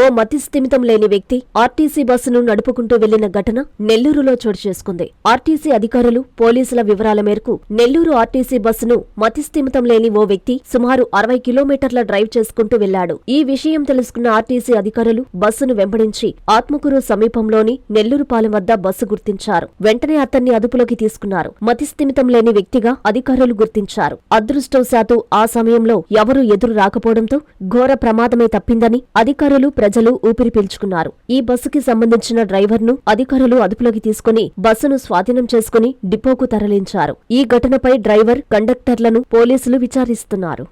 ఓ మతి స్థిమితం లేని వ్యక్తి ఆర్టీసీ బస్సును నడుపుకుంటూ వెళ్ళిన ఘటన నెల్లూరులో చోటు చేసుకుంది. ఆర్టీసీ అధికారులు పోలీసుల వివరాల మేరకు నెల్లూరు ఆర్టీసీ బస్సును మతి స్థిమితం లేని ఓ వ్యక్తి సుమారు అరవై కిలోమీటర్ల డ్రైవ్ చేసుకుంటూ వెళ్ళాడు ఈ విషయం తెలుసుకున్న ఆర్టీసీ అధికారులు బస్సును వెంబడించి ఆత్మకూరు సమీపంలోని నెల్లూరుపాలెం వద్ద బస్సు గుర్తించారు. వెంటనే అతన్ని అదుపులోకి తీసుకున్నారు. మతి స్థిమితం లేని వ్యక్తిగా అధికారులు గుర్తించారు. అదృష్టవశాత్తు ఆ సమయంలో ఎవరూ ఎదురు రాకపోవడంతో ఘోర ప్రమాదమే తప్పిందని అధికారులు ప్రజలు ఊపిరి పీల్చుకున్నారు. ఈ బస్సుకి సంబంధించిన డ్రైవర్ను అధికారులు అదుపులోకి తీసుకుని బస్సును స్వాధీనం చేసుకుని డిపోకు తరలించారు. ఈ ఘటనపై డ్రైవర్ కండక్టర్లను పోలీసులు విచారిస్తున్నారు.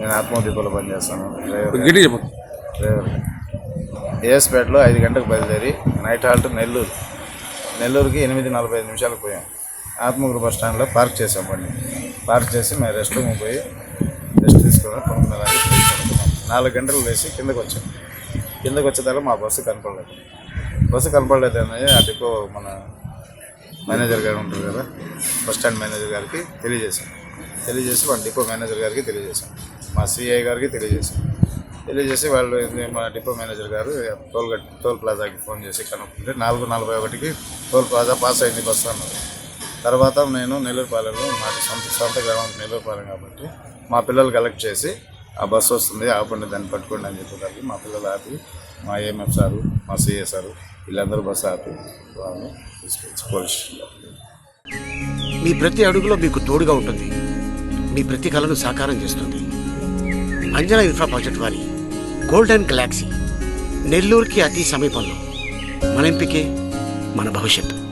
నేను పనిచేస్తాను. డ్రైవర్ ఏఎస్పేటలో ఐదు గంటలకు బయలుదేరి నైట్ హాల్ట్ నెల్లూరు. నెల్లూరుకి ఎనిమిది నలభై ఐదు నిమిషాలకు పోయాం. ఆత్మగురు బస్ స్టాండ్లో పార్క్ చేసాం బండి. పార్క్ చేసి మేము రెస్ట్ రూమ్ పోయి రెస్ట్ తీసుకుని కొనుక్కునేదానికి పోయి కొనుక్కున్నాం నాలుగు గంటలు వేసి కిందకు వచ్చాం. కిందకు వచ్చేదాకా మా బస్సు కనపడలేదు. బస్సు కనపడలేదు అనేది ఆ డిపో మన మేనేజర్ గారు ఉంటారు కదా బస్ స్టాండ్ మేనేజర్ గారికి తెలియజేశాం. తెలియజేసి మన డిపో మేనేజర్ గారికి తెలియజేశాం. మా సిఐ గారికి తెలియజేశాం. తెలియజేసి వాళ్ళు మా డిపో మేనేజర్ గారు టోల్ గట్ టోల్ ప్లాజాకి ఫోన్ చేసి కనుక్కుంటే నాలుగు నలభై ఒకటికి టోల్ ప్లాజా పాస్ అయింది బస్సు అన్నారు. తర్వాత నేను నెల్లూరుపాలెంలో మా సొంత సొంత గ్రామం నెల్లూరుపాలెం కాబట్టి మా పిల్లలు కలెక్ట్ చేసి ఆ బస్సు వస్తుంది ఆపండి దాన్ని పట్టుకోండి అని చెప్పేదానికి మా పిల్లలు ఆపి మా ఏఎంఎఫ్ సారు మా సిఏ సారు వీళ్ళందరూ బస్సు ఆపి వాళ్ళని తీసుకొచ్చి పోలీస్ స్టేషన్లో మీ ప్రతి అడుగులో మీకు తోడుగా ఉంటుంది. మీ ప్రతి కళను సాకారం చేస్తుంది. అంజనా ఇన్ఫ్రా ప్రాజెక్ట్ వారి గోల్డెన్ గెలాక్సీ నెల్లూరుకి అతి సమీపంలో. మన ఎంపికే మన భవిష్యత్తు.